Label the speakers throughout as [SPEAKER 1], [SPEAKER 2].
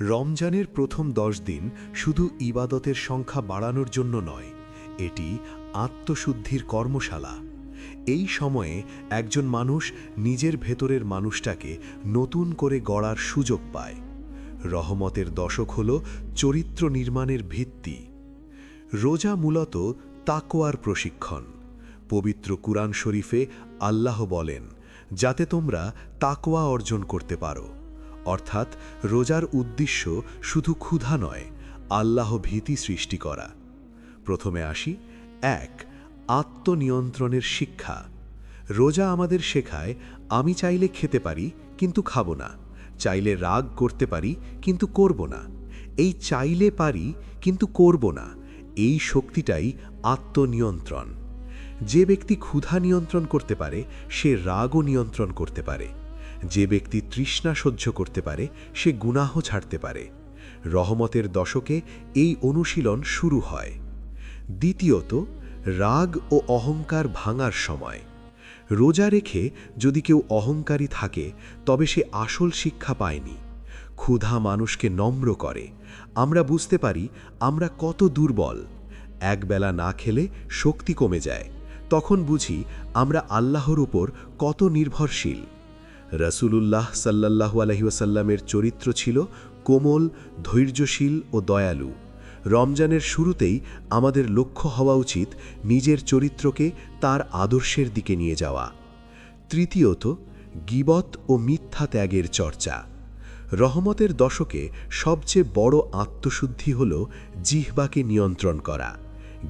[SPEAKER 1] রমজানের প্রথম দশ দিন শুধু ইবাদতের সংখ্যা বাড়ানোর জন্য নয়, এটি আত্মশুদ্ধির কর্মশালা। এই সময়ে একজন মানুষ নিজের ভেতরের মানুষটাকে নতুন করে গড়ার সুযোগ পায়। রহমতের দশক হল চরিত্র নির্মাণের ভিত্তি। রোজা মূলত তাকোয়ার প্রশিক্ষণ। পবিত্র কুরআন শরীফে আল্লাহ বলেন, যাতে তোমরা তাকোয়া অর্জন করতে পারো। অর্থাৎ রোজার উদ্দেশ্য শুধু ক্ষুধা নয়, আল্লাহ ভীতি সৃষ্টি করা। প্রথমে আসি, এক, আত্মনিয়ন্ত্রণের শিক্ষা। রোজা আমাদের শেখায়, আমি চাইলে খেতে পারি, কিন্তু খাব না। চাইলে রাগ করতে পারি, কিন্তু করব না। এই চাইলে পারি, কিন্তু করব না। এই শক্তিটাই আত্মনিয়ন্ত্রণ। যে ব্যক্তি ক্ষুধা নিয়ন্ত্রণ করতে পারে, সে রাগও নিয়ন্ত্রণ করতে পারে। যে ব্যক্তি তৃষ্ণা সহ্য করতে পারে, সে গুনাহ ছাড়তে পারে। রহমতের দশকে এই অনুশীলন শুরু হয়। দ্বিতীয়ত, রাগ ও অহংকার ভাঙার সময়। রোজা রেখে যদি কেউ অহংকারী থাকে, তবে সে আসল শিক্ষা পায়নি। ক্ষুধা মানুষকে নম্র করে। আমরা বুঝতে পারি, আমরা কত দুর্বল। একবেলা না খেলে শক্তি কমে যায়। তখন বুঝি আমরা আল্লাহর উপর কত নির্ভরশীল। রসুলুল্লাহ সাল্লাহু আলহিউসাল্লামের চরিত্র ছিল কোমল, ধৈর্যশীল ও দয়ালু। রমজানের শুরুতেই আমাদের লক্ষ্য হওয়া উচিত নিজের চরিত্রকে তার আদর্শের দিকে নিয়ে যাওয়া। তৃতীয়ত, গিবত ও মিথ্যা ত্যাগের চর্চা। রহমতের দশকে সবচেয়ে বড় আত্মশুদ্ধি হল জিহ্বাকে নিয়ন্ত্রণ করা।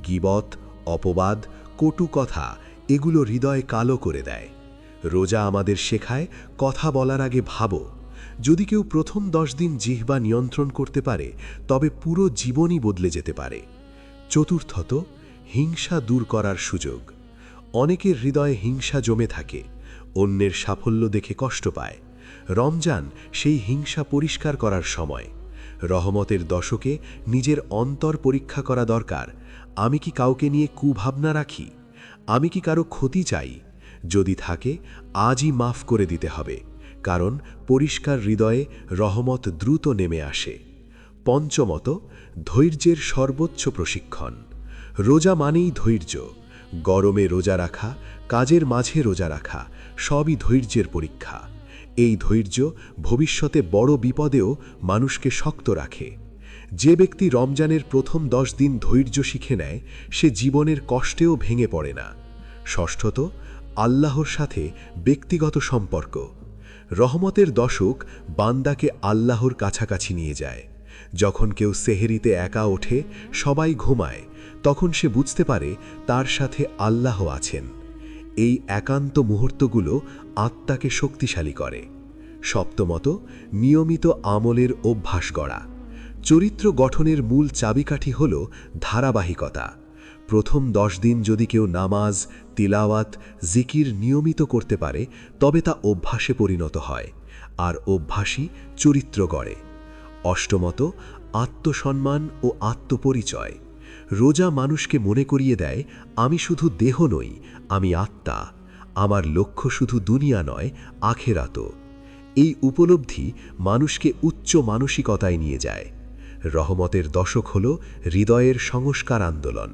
[SPEAKER 1] গিবত, অপবাদ, কটু কথা এগুলো হৃদয় কালো করে দেয়। রোজা আমাদের শেখায়, কথা বলার আগে ভাবো। যদি কেউ প্রথম দশ দিন জিহ্বা নিয়ন্ত্রণ করতে পারে, তবে পুরো জীবনই বদলে যেতে পারে। চতুর্থত, হিংসা দূর করার সুযোগ। অনেকের হৃদয়ে হিংসা জমে থাকে, অন্যের সাফল্য দেখে কষ্ট পায়। রমজান সেই হিংসা পরিষ্কার করার সময়। রহমতের দশকে নিজের অন্তর পরীক্ষা করা দরকার, আমি কি কাউকে নিয়ে কুভাবনা রাখি? আমি কি কারও ক্ষতি চাই? যদি থাকে, আজই মাফ করে দিতে হবে, কারণ পরিষ্কার হৃদয়ে রহমত দ্রুত নেমে আসে। পঞ্চমত, ধৈর্যের সর্বোচ্চ প্রশিক্ষণ। রোজা মানেই ধৈর্য, গরমে রোজা রাখা, কাজের মাঝে রোজা রাখা, সবই ধৈর্যের পরীক্ষা। এই ধৈর্য ভবিষ্যতে বড় বিপদেও মানুষকে শক্ত রাখে। যে ব্যক্তি রমজানের প্রথম দশ দিন ধৈর্য শিখে নেয়, সে জীবনের কষ্টেও ভেঙে পড়ে না। ষষ্ঠত আল্লাহর সাথে ব্যক্তিগত সম্পর্ক। রহমতের দশক বান্দাকে আল্লাহর কাছাকাছি নিয়ে যায়। যখন কেউ সেহেরিতে একা ওঠে, সবাই ঘুমায়, তখন সে বুঝতে পারে তার সাথে আল্লাহ আছেন। এই একান্ত মুহূর্তগুলো আত্মাকে শক্তিশালী করে। সপ্তমত, নিয়মিত আমলের অভ্যাস গড়া। চরিত্র গঠনের মূল চাবিকাঠি হল ধারাবাহিকতা। প্রথম দশ দিন যদি কেউ নামাজ, তিলাওয়াত, জিকির নিয়মিত করতে পারে, তবে তা অভ্যাসে পরিণত হয়, আর অভ্যাসই চরিত্র গড়ে। অষ্টমত, আত্মসম্মান ও আত্মপরিচয়। রোজা মানুষকে মনে করিয়ে দেয়, আমি শুধু দেহ নই, আমি আত্মা, আমার লক্ষ্য শুধু দুনিয়া নয়, আখেরাত। এই উপলব্ধি মানুষকে উচ্চ মানসিকতায় নিয়ে যায়। রহমতের দশক হল হৃদয়ের সংস্কার আন্দোলন।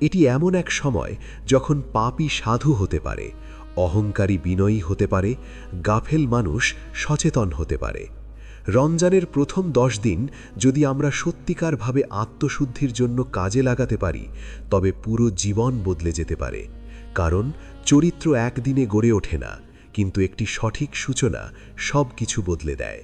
[SPEAKER 1] এটি এমন এক সময় যখন পাপী সাধু হতে পারে, অহংকারী বিনয়ী হতে পারে, গাফেল মানুষ সচেতন হতে পারে। রমজানের প্রথম দশ দিন যদি আমরা সত্যিকারভাবে আত্মশুদ্ধির জন্য কাজে লাগাতে পারি, তবে পুরো জীবন বদলে যেতে পারে। কারণ চরিত্র একদিনে গড়ে ওঠে না, কিন্তু একটি সঠিক সূচনা সব কিছু বদলে দেয়।